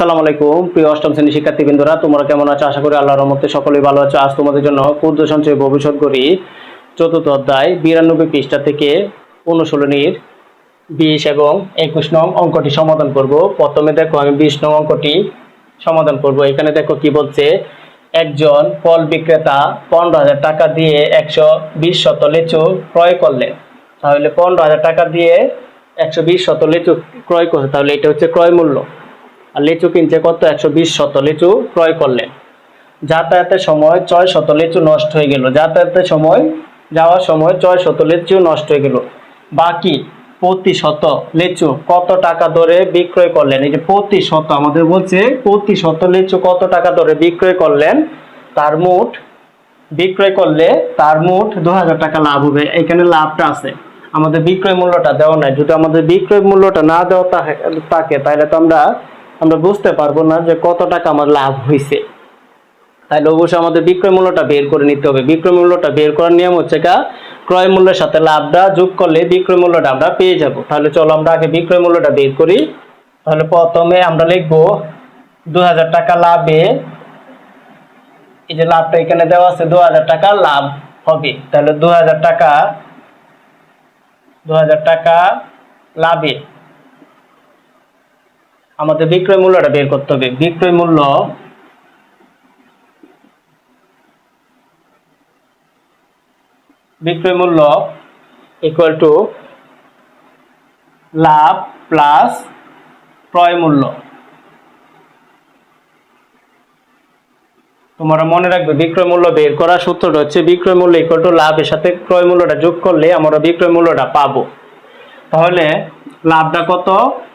আসসালামু আলাইকুম। প্রিয় অষ্টম শ্রেণি শিক্ষার্থীবৃন্দরা, তোমরা কেমন আছো? আশা করি আল্লাহর রহমতে সকলেই ভালো আছো। আজ তোমাদের জন্য ক্ষুদ্র সঞ্চয় ভবিষ্যৎ করি চতুর্থ অধ্যায় বিরানব্বই পৃষ্ঠা থেকে অনুশীলনীর বিশ এবং একুশ নং অঙ্কটি সমাধান করব। প্রথমে দেখো, আমি বিশ নং অঙ্কটি সমাধান করব। এখানে দেখো কি বলছে, একজন ফল বিক্রেতা পনেরো হাজার টাকা দিয়ে একশো বিশ শত লিচু ক্রয় করলেন তাহলে পনেরো হাজার টাকা দিয়ে একশো বিশ শত লিচু ক্রয় করছে। তাহলে এটা হচ্ছে ক্রয় মূল্য। লিচু কিনছে কত? একশো বিশ শত লিচু ক্রয় করলেন। যাতায়াতের সময় ছয় শত লিচু নষ্ট হয়ে গেল। যাতায়াতের সময়, যাওয়ার সময় ছয় শত লিচু নষ্ট হয়ে গেল। বাকি প্রতি শত লিচু কত টাকা ধরে বিক্রয় করলেন? এই যে প্রতি শত, আমাদের বলছে প্রতি শত লিচু কত টাকা দরে বিক্রয় করলেন? তার মুঠ বিক্রয় করলে তার মুঠ দু টাকা লাভ হবে। এখানে লাভটা আছে। আমাদের বিক্রয় মূল্যটা দেওয়া নাই। যদি আমাদের বিক্রয় মূল্যটা না দেওয়া থাকে, তাহলে তো আমরা আমরা বুঝতে পারব না যে কত টাকা আমার লাভ হয়েছে তাহলে অবশ্যই আমাদের বিক্রয় মূল্যটা বের করে নিতে হবে। বিক্রয় মূল্যটা বের করার নিয়ম হচ্ছে কা ক্রয় মূল্যের সাথে লাভটা যোগ করলে বিক্রয় মূল্যটা আমরা পেয়ে যাব। তাহলে চলো আমরা আগে বিক্রয় মূল্যটা বের করি। তাহলে প্রথমে আমরা লিখব দু হাজার টাকা লাভে। এই যে লাভটা এখানে দেওয়া আছে দু হাজার টাকা লাভ হবে। তাহলে দু হাজার টাকা দু হাজার টাকা লাভে। আমাদের বিক্রয় মূল্যটা বের করতে হবে। বিক্রয় মূল্য বিক্রয় মূল্য ইকুয়াল টু লাভ প্লাস ক্রয় মূল্য। তোমরা মনে রাখবে, বিক্রয় মূল্য বের করার সূত্রটা হচ্ছে বিক্রয় মূল্য ইকুয়াল টু লাভের সাথে ক্রয় মূল্যটা যোগ করলে আমরা বিক্রয় মূল্যটা পাবো। তাহলে লাভটা কত?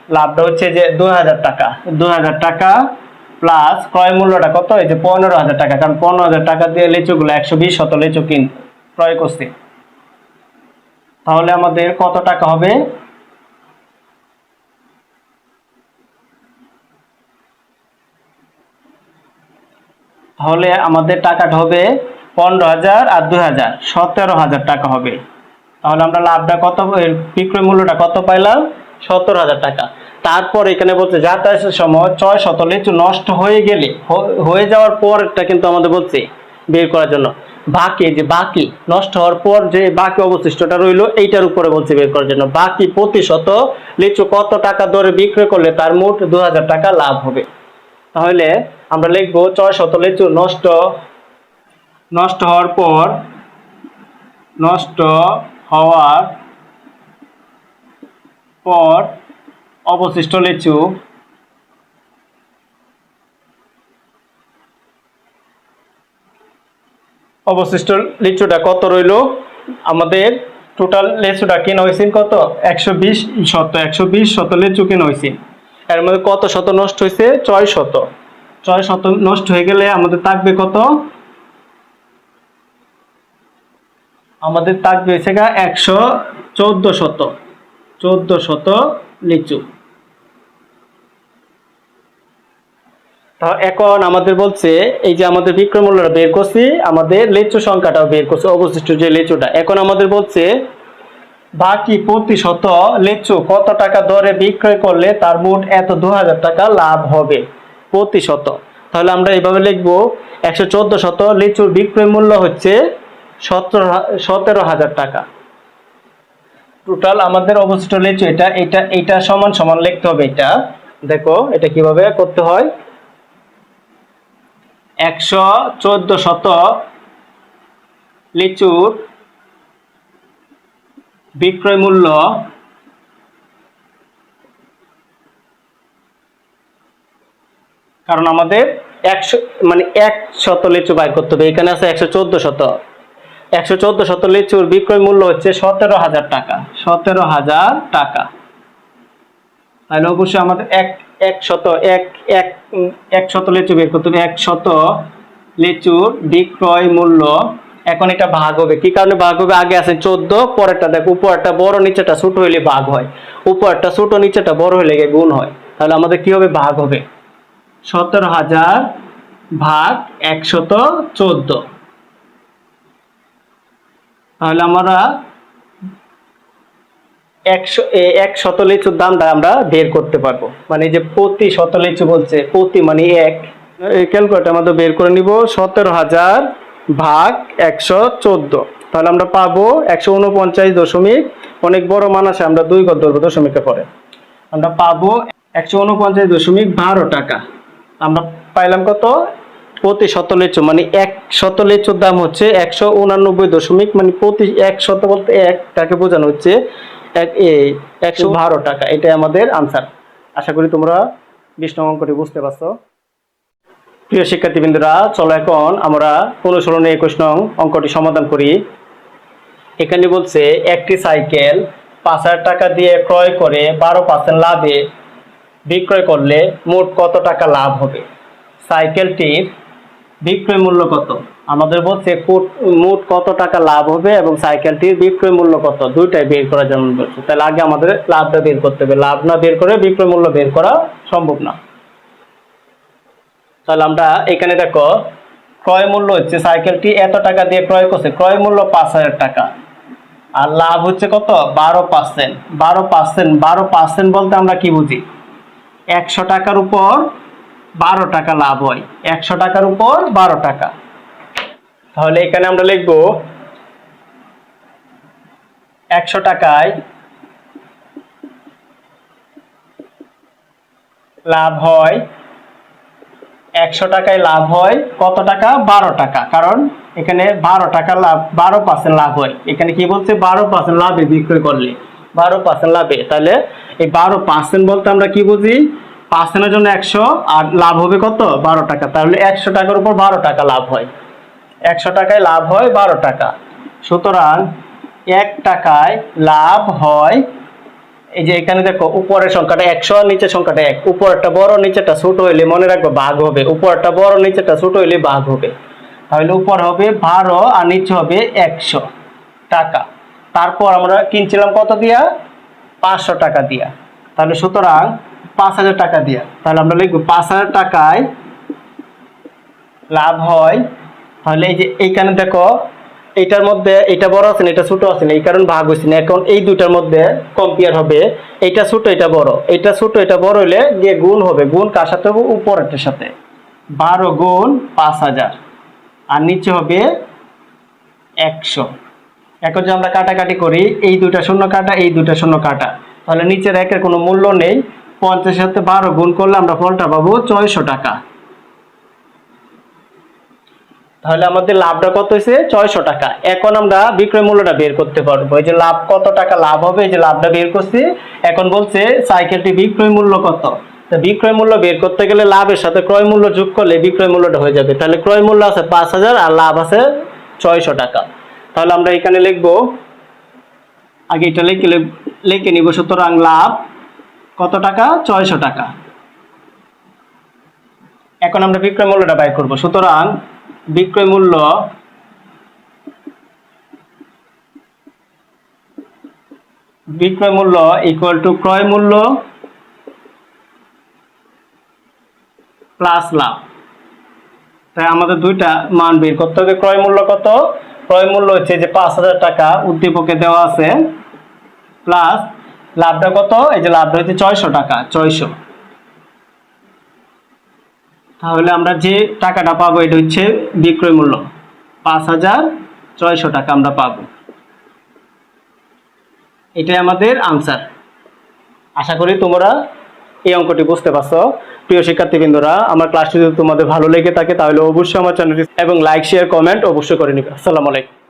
লাভটা হচ্ছে যে দু হাজার টাকা। দু হাজার টাকা প্লাস ক্রয় মূল্যটা কত? এই যে পনেরো হাজার টাকা, কারণ পনেরো হাজার টাকা দিয়ে লিচুগুলো একশো বিশ শত লিচু কিন ক্রয় করছি। তাহলে আমাদের কত টাকা হবে? তাহলে আমাদের টাকাটা হবে পনেরো হাজার আর দুই হাজার সতেরো হাজার টাকা হবে। তাহলে আমরা লাভটা কত বিক্রয় মূল্যটা কত পাইলাম? সত্তর হাজার টাকা। তারপর এখানে বলছে, যাতায়াতের সময় ছয় শত লিচু নষ্ট হয়ে গেলে হয়ে যাওয়ার পরটা কিন্তু আমাদের বলছে বের করার জন্য। বাকি যে বাকি নষ্ট হওয়ার পর যে বাকি অবশিষ্টটা রইল, এইটার উপরে বলছে বের করার জন্য। বাকি প্রতিশত লিচু কত টাকা দরে বিক্রয় করলে তার মোট দু হাজার টাকা লাভ হবে? তাহলে আমরা লিখব, ছয় শত লিচু নষ্ট নষ্ট হওয়ার পর, নষ্ট হওয়ার পর অবশিষ্ট লিচু। অবশিষ্ট লিচুটা কত রইল? আমাদের টোটাল লিচুটা কেনা হয়েছে কত? একশো বিশ শত, একশো বিশ শত লিচু কেনা হয়েছে। এর মধ্যে কত শত নষ্ট হয়েছে? ছয় শত। ছয় শত নষ্ট হয়ে গেলে আমাদের থাকবে কত? আমাদের থাকবে হচ্ছে গা একশো চোদ্দ শত। চোদ্দ শত তা এখন আমাদের বলছে, এই যে আমাদের বিক্রমূল্যটা বের করছি, আমাদের লিচু সংখ্যাটাও বের করছে, অবশিষ্ট যে লিচুটা। এখন আমাদের বলছে, বাকি প্রতি শত লিচু কত টাকা দরে বিক্রয় করলে তার মোট এত দু হাজার টাকা লাভ হবে? প্রতি শত। তাহলে আমরা এইভাবে লিখব, একশো চোদ্দ শত লিচুর বিক্রয় মূল্য হচ্ছে সতেরো সতেরো হাজার টাকা। টোটাল আমাদের অবশিষ্ট লিচু এটা এটা এটা সমান সমান লিখতে হবে এটা। দেখো, এটা কীভাবে করতে হয়? একশো চোদ্দ শত লিচুর বিক্রয় মূল্য কারণ আমাদের একশো মানে এক শত লিচু বাই করতে হবে। এখানে আছে একশো চোদ্দ শত একশো চোদ্দ শত লিচুর বিক্রয় মূল্য হচ্ছে সতেরো হাজার টাকা। সতেরো হাজার টাকা। তাহলে অবশ্যই আমাদের এক এক শত, এক এক এক শত লিচু বের করতে হবে। এক শত লিচুর বিক্রয় মূল্য। এখন এটা ভাগ হবে। কি কারণে ভাগ হবে? আগে আছে চোদ্দ, পরেরটা দেখ উপরটা বড় নিচেটা ছোট হইলে ভাগ হয়। উপরটা ছোট নিচেটা বড় হইলে গুণ হয়। তাহলে আমাদের কি হবে? ভাগ হবে। সতেরো হাজার ভাগ একশত চোদ্দ। তাহলে আমরা একশো এক শত লিচুর দাম আমরা বের করতে পারব। মানে যে প্রতি শত লিচু বলছে, প্রতি মানে এক। এই ক্যালকুলেটার আমাদের বের করে নিব সতেরো হাজার ভাগ একশো চোদ্দ। তাহলে আমরা পাবো একশো উনপঞ্চাশ দশমিক, অনেক বড় মান আছে, আমরা দুই গদ ধরবো দশমিকের পরে। আমরা পাবো একশো উনপঞ্চাশ দশমিক বারো টাকা। আমরা পাইলাম কত? প্রতি শত লিচু মানে এক শত লিচুর দাম হচ্ছে একশো উনানব্বই দশমিক মানে প্রতি এক শত বলতে এক টাকে বোঝানো হচ্ছে, এক একশো বারো টাকা। এটাই আমাদের আনসার আশা করি তোমরা নং অঙ্কটি বুঝতে পারছ। প্রিয় শিক্ষার্থীবৃন্দরা, চলো এখন আমরা অনুসরণে একুশ নং অঙ্কটি সমাধান করি। এখানে বলছে, একটি সাইকেল পাঁচ হাজার টাকা দিয়ে ক্রয় করে বারো পার্সেন্ট লাভে বিক্রয় করলে মোট কত টাকা লাভ হবে? সাইকেলটির বিক্রয় মূল্য কত? আমাদের বলছে মোট কত টাকা লাভ হবে এবং সাইকেলটির বিক্রয় মূল্য কত? দুইটাই বের করার জন্য বলছে। তাহলে আগে আমাদের লাভটা বের করতে হবে। লাভ না বের করে বিক্রয় মূল্য বের করা সম্ভব না। তাহলে আমরা এখানে দেখো, ক্রয় মূল্য হচ্ছে সাইকেলটি এত টাকা দিয়ে ক্রয় করছে, ক্রয় মূল্য পাঁচ হাজার টাকা। আর লাভ হচ্ছে কত? বারো পার্সেন্ট। বারো পার্সেন্ট বারো পার্সেন্ট বলতে আমরা কি বুঝি? একশো টাকার উপর বারো টাকা লাভ হয়। একশো টাকার উপর বারো টাকা। তাহলে এখানে আমরা লিখব, একশো টাকায় লাভ হয়, একশো টাকায় লাভ হয় কত টাকা? বারো টাকা। কারণ এখানে বারো টাকা লাভ, বারো পার্সেন্ট লাভ হয়। এখানে কি বলছে? বারো পার্সেন্ট লাভে বিক্রয় করলে। বারো পার্সেন্ট লাভে। তাহলে এই বারো পার্সেন্ট বলতে আমরা কি বুঝি? পার্সেন্টের জন্য একশো, আর লাভ হবে কত? বারো টাকা। তাহলে একশো টাকার উপর বারো টাকা লাভ হয়। একশো টাকায় লাভ হয় বারো টাকা। সুতরাং এক টাকায় লাভ হয়, এই যে এখানে দেখো, উপরের সংখ্যাটা একশো আর নিচের সংখ্যাটা এক। উপরটা বড়, নিচেরটা ছোট হইলে মনে রাখব ভাগ হবে। উপরটা বড়, নিচেরটা ছোট হইলে ভাগ হবে। তাহলে উপর হবে বারো আর নিচে হবে একশো টাকা। তারপর আমরা কিনছিলাম কত দিয়া? পাঁচশো টাকা দিয়া। তাহলে সুতরাং পাঁচ হাজার টাকা দিয়া। তাহলে আমরা লিখব, পাঁচ হাজার টাকায় লাভ হয়, তাহলে এই যে এইখানে দেখো, এইটার মধ্যে এটা বড় আছে না এটা ছোট আছে না, এই কারণে ভাগ হয়েছে না। এখন এই দুটার মধ্যে কম্পেয়ার হবে এটা ছোট এটা বড়। এটা ছোট এটা বড় হলে গিয়ে গুণ হবে। গুণ কার সাথে হবে? উপরেরটার সাথে। বারো গুণ পাঁচ হাজার। আর নিচে হবে একশো। এখন যে আমরা কাটাকাটি করি, এই দুটা শূন্য কাটা, এই দুটা শূন্য কাটা। তাহলে নিচের একের কোনো মূল্য নেই। পঞ্চাশের সাথে বারো গুণ করলে আমরা ফলটা পাবো ছয়শো টাকা। তাহলে আমাদের লাভটা কত হয়েছে? ছয়শো টাকা। এখন আমরা বিক্রয় মূল্যটা বের করতে পারব। এই যে লাভ, কত টাকা লাভ হবে? এই যে লাভটা বের করছি। এখন বলছে সাইকেলটি বিক্রয় মূল্য কত? তা বিক্রয় মূল্য বের করতে গেলে লাভের সাথে ক্রয় মূল্য যোগ করলে বিক্রয় মূল্যটা হয়ে যাবে। তাহলে ক্রয় মূল্য আছে পাঁচ হাজার আর লাভ আছে ছয়শো টাকা। তাহলে আমরা এখানে লিখব, আগে এটা লিখে লিখে নিব সুতরাং লাভ। কত টাকা? ছয়শো টাকা। এখন আমরা বিক্রয় মূল্যটা বাই করব। সুতরাং বিক্রয় মূল্য বিক্রয় মূল্য ইকুয়াল টু ক্রয় মূল্য প্লাস লাভ। তাই আমাদের দুইটা মান বের করতে হবে। ক্রয় মূল্য কত? ক্রয় মূল্য হচ্ছে যে পাঁচ হাজার টাকা উদ্দীপকে দেওয়া আছে প্লাস লাভটা কত? এই যে লাভটা হচ্ছে ছয়শো টাকা, ছয়শো। তাহলে আমরা যে টাকাটা পাবো, এটা হচ্ছে বিক্রয় মূল্য। পাঁচ হাজার ছয়শো টাকা আমরা পাবো। এটাই আমাদের আনসার আশা করি তোমরা এই অঙ্কটি বুঝতে পারছ। প্রিয় শিক্ষার্থীবৃন্দরা, আমার ক্লাসটি যদি তোমাদের ভালো লেগে থাকে, তাহলে অবশ্যই আমার চ্যানেলটি এবং লাইক শেয়ার কমেন্ট অবশ্যই করে নিবে। আসসালামু আলাইকুম।